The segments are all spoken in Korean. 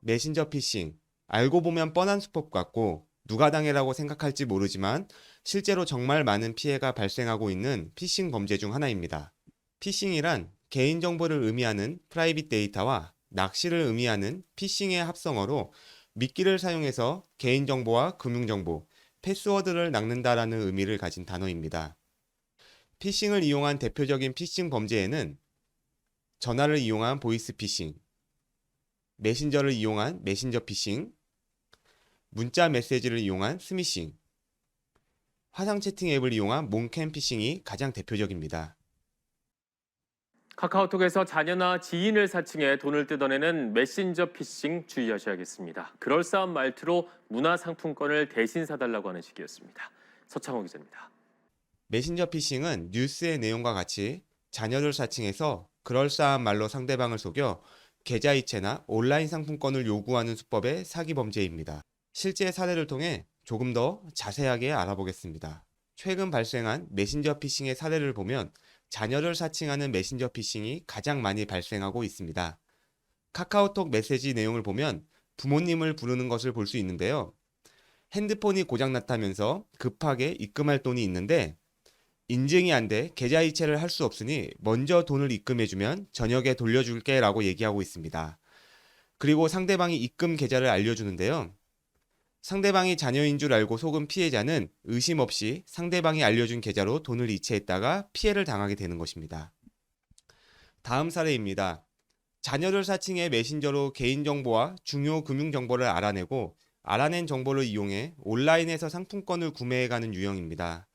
메신저 피싱. 알고 보면 뻔한 수법 같고 누가 당해라고 생각할지 모르지만 실제로 정말 많은 피해가 발생하고 있는 피싱 범죄 중 하나입니다. 피싱이란 개인정보를 의미하는 프라이빗 데이터와 낚시를 의미하는 피싱의 합성어로 미끼를 사용해서 개인정보와 금융정보, 패스워드를 낚는다라는 의미를 가진 단어입니다. 피싱을 이용한 대표적인 피싱 범죄에는 전화를 이용한 보이스 피싱, 메신저를 이용한 메신저 피싱, 문자 메시지를 이용한 스미싱, 화상 채팅 앱을 이용한 몽캠 피싱이 가장 대표적입니다. 카카오톡에서 자녀나 지인을 사칭해 돈을 뜯어내는 메신저 피싱 주의하셔야겠습니다. 그럴싸한 말투로 문화상품권을 대신 사달라고 하는 식이었습니다. 서창호 기자입니다. 메신저 피싱은 뉴스의 내용과 같이 자녀를 사칭해서 그럴싸한 말로 상대방을 속여 계좌이체나 온라인 상품권을 요구하는 수법의 사기 범죄입니다. 실제 사례를 통해 조금 더 자세하게 알아보겠습니다. 최근 발생한 메신저 피싱의 사례를 보면 자녀를 사칭하는 메신저 피싱이 가장 많이 발생하고 있습니다. 카카오톡 메시지 내용을 보면 부모님을 부르는 것을 볼 수 있는데요. 핸드폰이 고장났다면서 급하게 입금할 돈이 있는데 인증이 안 돼 계좌 이체를 할 수 없으니 먼저 돈을 입금해주면 저녁에 돌려줄게 라고 얘기하고 있습니다. 그리고 상대방이 입금 계좌를 알려주는데요. 상대방이 자녀인 줄 알고 속은 피해자는 의심 없이 상대방이 알려준 계좌로 돈을 이체했다가 피해를 당하게 되는 것입니다. 다음 사례입니다. 자녀를 사칭해 메신저로 개인정보와 중요 금융정보를 알아내고 알아낸 정보를 이용해 온라인에서 상품권을 구매해가는 유형입니다.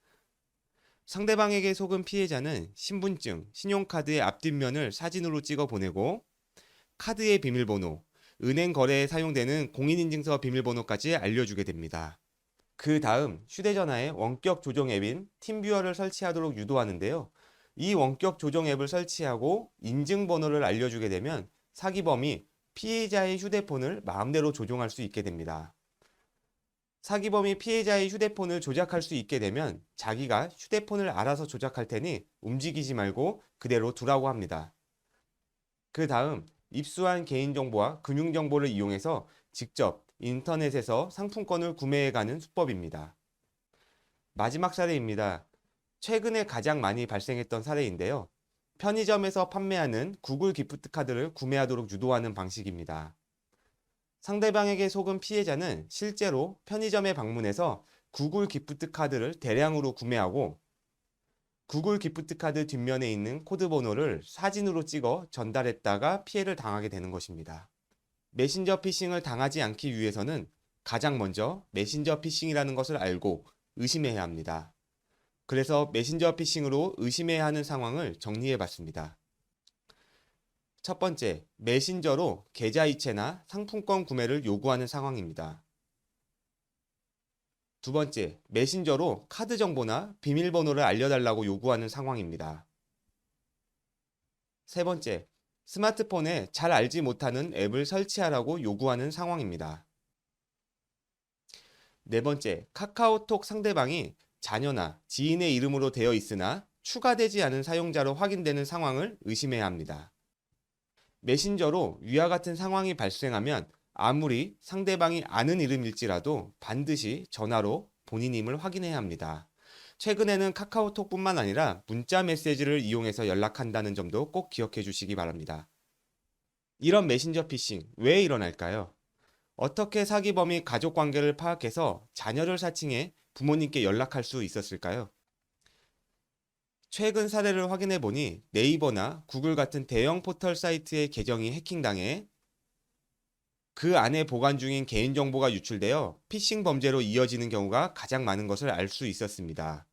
상대방에게 속은 피해자는 신분증, 신용카드의 앞뒷면을 사진으로 찍어 보내고 카드의 비밀번호, 은행 거래에 사용되는 공인인증서 비밀번호까지 알려주게 됩니다. 그 다음 휴대전화에 원격 조정 앱인 팀뷰어를 설치하도록 유도하는데요. 이 원격 조정 앱을 설치하고 인증번호를 알려주게 되면 사기범이 피해자의 휴대폰을 마음대로 조종할 수 있게 됩니다. 사기범이 피해자의 휴대폰을 조작할 수 있게 되면 자기가 휴대폰을 알아서 조작할 테니 움직이지 말고 그대로 두라고 합니다. 그 다음 입수한 개인정보와 금융정보를 이용해서 직접 인터넷에서 상품권을 구매해가는 수법입니다. 마지막 사례입니다. 최근에 가장 많이 발생했던 사례인데요. 편의점에서 판매하는 구글 기프트 카드를 구매하도록 유도하는 방식입니다. 상대방에게 속은 피해자는 실제로 편의점에 방문해서 구글 기프트 카드를 대량으로 구매하고 구글 기프트 카드 뒷면에 있는 코드 번호를 사진으로 찍어 전달했다가 피해를 당하게 되는 것입니다. 메신저 피싱을 당하지 않기 위해서는 가장 먼저 메신저 피싱이라는 것을 알고 의심해야 합니다. 그래서 메신저 피싱으로 의심해야 하는 상황을 정리해 봤습니다. 첫 번째, 메신저로 계좌 이체나 상품권 구매를 요구하는 상황입니다. 두 번째, 메신저로 카드 정보나 비밀번호를 알려달라고 요구하는 상황입니다. 세 번째, 스마트폰에 잘 알지 못하는 앱을 설치하라고 요구하는 상황입니다. 네 번째, 카카오톡 상대방이 자녀나 지인의 이름으로 되어 있으나 추가되지 않은 사용자로 확인되는 상황을 의심해야 합니다. 메신저로 위와 같은 상황이 발생하면 아무리 상대방이 아는 이름일지라도 반드시 전화로 본인임을 확인해야 합니다. 최근에는 카카오톡뿐만 아니라 문자 메시지를 이용해서 연락한다는 점도 꼭 기억해 주시기 바랍니다. 이런 메신저 피싱 왜 일어날까요? 어떻게 사기범이 가족 관계를 파악해서 자녀를 사칭해 부모님께 연락할 수 있었을까요? 최근 사례를 확인해 보니 네이버나 구글 같은 대형 포털 사이트의 계정이 해킹당해 그 안에 보관 중인 개인정보가 유출되어 피싱 범죄로 이어지는 경우가 가장 많은 것을 알 수 있었습니다.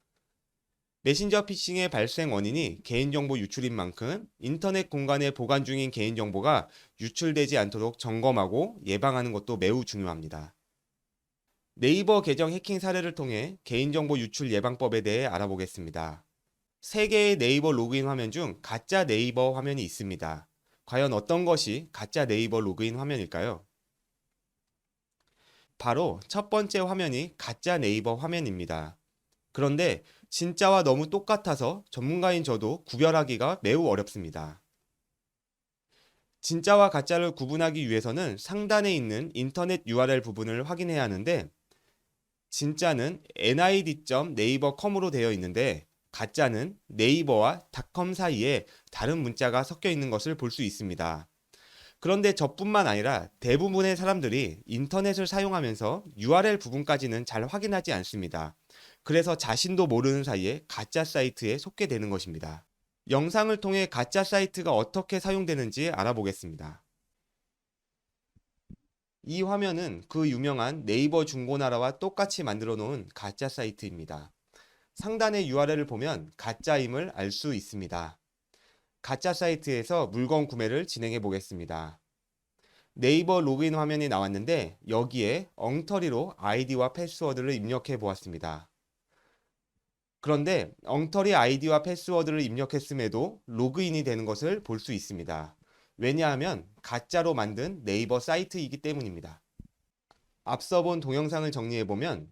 메신저 피싱의 발생 원인이 개인정보 유출인 만큼 인터넷 공간에 보관 중인 개인정보가 유출되지 않도록 점검하고 예방하는 것도 매우 중요합니다. 네이버 계정 해킹 사례를 통해 개인정보 유출 예방법에 대해 알아보겠습니다. 세 개의 네이버 로그인 화면 중 가짜 네이버 화면이 있습니다. 과연 어떤 것이 가짜 네이버 로그인 화면일까요? 바로 첫 번째 화면이 가짜 네이버 화면입니다. 그런데 진짜와 너무 똑같아서 전문가인 저도 구별하기가 매우 어렵습니다. 진짜와 가짜를 구분하기 위해서는 상단에 있는 인터넷 URL 부분을 확인해야 하는데 진짜는 nid.naver.com으로 되어 있는데 가짜는 네이버와 닷컴 사이에 다른 문자가 섞여 있는 것을 볼 수 있습니다. 그런데 저뿐만 아니라 대부분의 사람들이 인터넷을 사용하면서 URL 부분까지는 잘 확인하지 않습니다. 그래서 자신도 모르는 사이에 가짜 사이트에 속게 되는 것입니다. 영상을 통해 가짜 사이트가 어떻게 사용되는지 알아보겠습니다. 이 화면은 그 유명한 네이버 중고나라와 똑같이 만들어 놓은 가짜 사이트입니다. 상단의 URL을 보면 가짜임을 알 수 있습니다. 가짜 사이트에서 물건 구매를 진행해 보겠습니다. 네이버 로그인 화면이 나왔는데 여기에 엉터리로 아이디와 패스워드를 입력해 보았습니다. 그런데 엉터리 아이디와 패스워드를 입력했음에도 로그인이 되는 것을 볼 수 있습니다. 왜냐하면 가짜로 만든 네이버 사이트이기 때문입니다. 앞서 본 동영상을 정리해 보면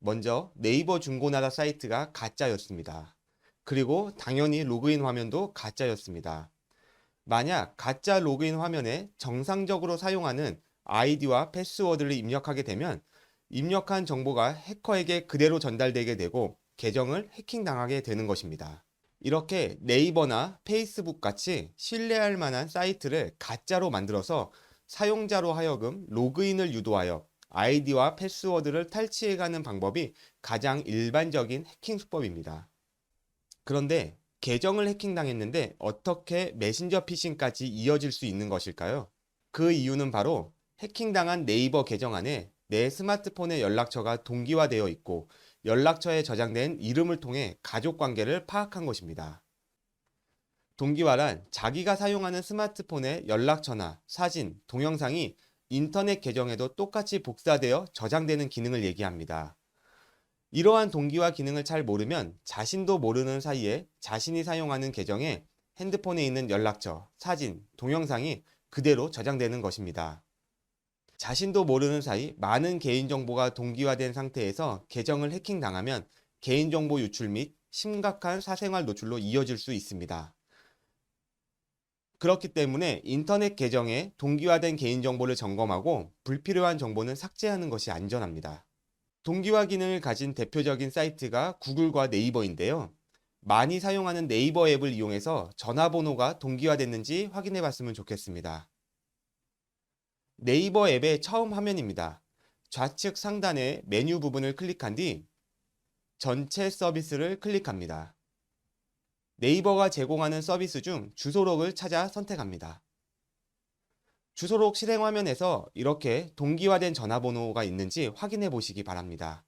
먼저 네이버 중고나라 사이트가 가짜였습니다. 그리고 당연히 로그인 화면도 가짜였습니다. 만약 가짜 로그인 화면에 정상적으로 사용하는 아이디와 패스워드를 입력하게 되면 입력한 정보가 해커에게 그대로 전달되게 되고 계정을 해킹당하게 되는 것입니다. 이렇게 네이버나 페이스북 같이 신뢰할 만한 사이트를 가짜로 만들어서 사용자로 하여금 로그인을 유도하여 아이디와 패스워드를 탈취해가는 방법이 가장 일반적인 해킹 수법입니다. 그런데 계정을 해킹당했는데 어떻게 메신저 피싱까지 이어질 수 있는 것일까요? 그 이유는 바로 해킹당한 네이버 계정 안에 내 스마트폰의 연락처가 동기화되어 있고 연락처에 저장된 이름을 통해 가족 관계를 파악한 것입니다. 동기화란 자기가 사용하는 스마트폰의 연락처나 사진, 동영상이 인터넷 계정에도 똑같이 복사되어 저장되는 기능을 얘기합니다. 이러한 동기화 기능을 잘 모르면 자신도 모르는 사이에 자신이 사용하는 계정에 핸드폰에 있는 연락처, 사진, 동영상이 그대로 저장되는 것입니다. 자신도 모르는 사이 많은 개인정보가 동기화된 상태에서 계정을 해킹당하면 개인정보 유출 및 심각한 사생활 노출로 이어질 수 있습니다. 그렇기 때문에 인터넷 계정에 동기화된 개인정보를 점검하고 불필요한 정보는 삭제하는 것이 안전합니다. 동기화 기능을 가진 대표적인 사이트가 구글과 네이버인데요. 많이 사용하는 네이버 앱을 이용해서 전화번호가 동기화됐는지 확인해 봤으면 좋겠습니다. 네이버 앱의 처음 화면입니다. 좌측 상단의 메뉴 부분을 클릭한 뒤 전체 서비스를 클릭합니다. 네이버가 제공하는 서비스 중 주소록을 찾아 선택합니다. 주소록 실행 화면에서 이렇게 동기화된 전화번호가 있는지 확인해 보시기 바랍니다.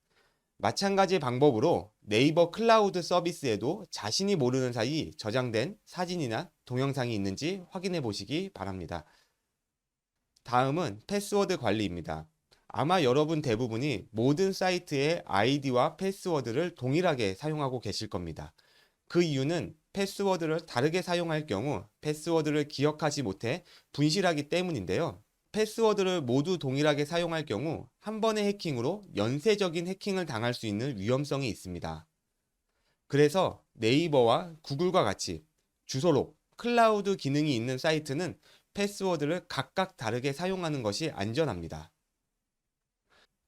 마찬가지 방법으로 네이버 클라우드 서비스에도 자신이 모르는 사이 저장된 사진이나 동영상이 있는지 확인해 보시기 바랍니다. 다음은 패스워드 관리입니다. 아마 여러분 대부분이 모든 사이트의 아이디와 패스워드를 동일하게 사용하고 계실 겁니다. 그 이유는 패스워드를 다르게 사용할 경우 패스워드를 기억하지 못해 분실하기 때문인데요. 패스워드를 모두 동일하게 사용할 경우 한 번의 해킹으로 연쇄적인 해킹을 당할 수 있는 위험성이 있습니다. 그래서 네이버와 구글과 같이 주소록, 클라우드 기능이 있는 사이트는 패스워드를 각각 다르게 사용하는 것이 안전합니다.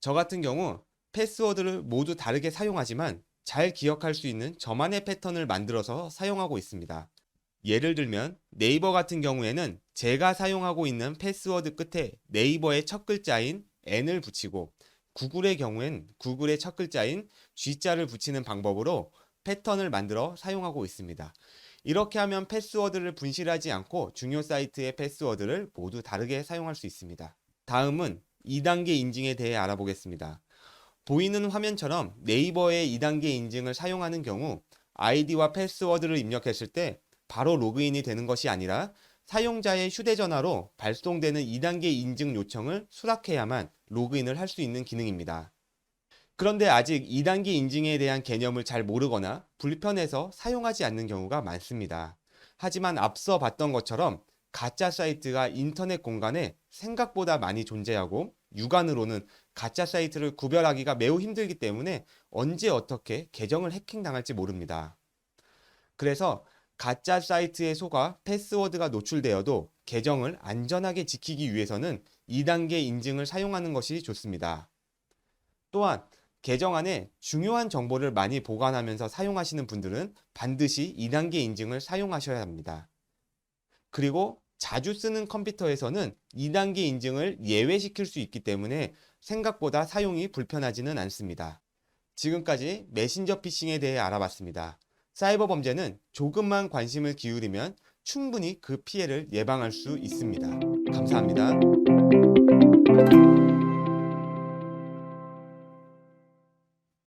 저 같은 경우 패스워드를 모두 다르게 사용하지만 잘 기억할 수 있는 저만의 패턴을 만들어서 사용하고 있습니다. 예를 들면 네이버 같은 경우에는 제가 사용하고 있는 패스워드 끝에 네이버의 첫 글자인 n을 붙이고 구글의 경우엔 구글의 첫 글자인 g자를 붙이는 방법으로 패턴을 만들어 사용하고 있습니다. 이렇게 하면 패스워드를 분실하지 않고 중요 사이트의 패스워드를 모두 다르게 사용할 수 있습니다. 다음은 2단계 인증에 대해 알아보겠습니다. 보이는 화면처럼 네이버의 2단계 인증을 사용하는 경우 아이디와 패스워드를 입력했을 때 바로 로그인이 되는 것이 아니라 사용자의 휴대전화로 발송되는 2단계 인증 요청을 수락해야만 로그인을 할 수 있는 기능입니다. 그런데 아직 2단계 인증에 대한 개념을 잘 모르거나 불편해서 사용하지 않는 경우가 많습니다. 하지만 앞서 봤던 것처럼 가짜 사이트가 인터넷 공간에 생각보다 많이 존재하고 육안으로는 가짜 사이트를 구별하기가 매우 힘들기 때문에 언제 어떻게 계정을 해킹당할지 모릅니다. 그래서 가짜 사이트에 속아 패스워드가 노출되어도 계정을 안전하게 지키기 위해서는 2단계 인증을 사용하는 것이 좋습니다. 또한 계정 안에 중요한 정보를 많이 보관하면서 사용하시는 분들은 반드시 2단계 인증을 사용하셔야 합니다. 그리고 자주 쓰는 컴퓨터에서는 2단계 인증을 예외시킬 수 있기 때문에 생각보다 사용이 불편하지는 않습니다. 지금까지 메신저 피싱에 대해 알아봤습니다. 사이버 범죄는 조금만 관심을 기울이면 충분히 그 피해를 예방할 수 있습니다. 감사합니다.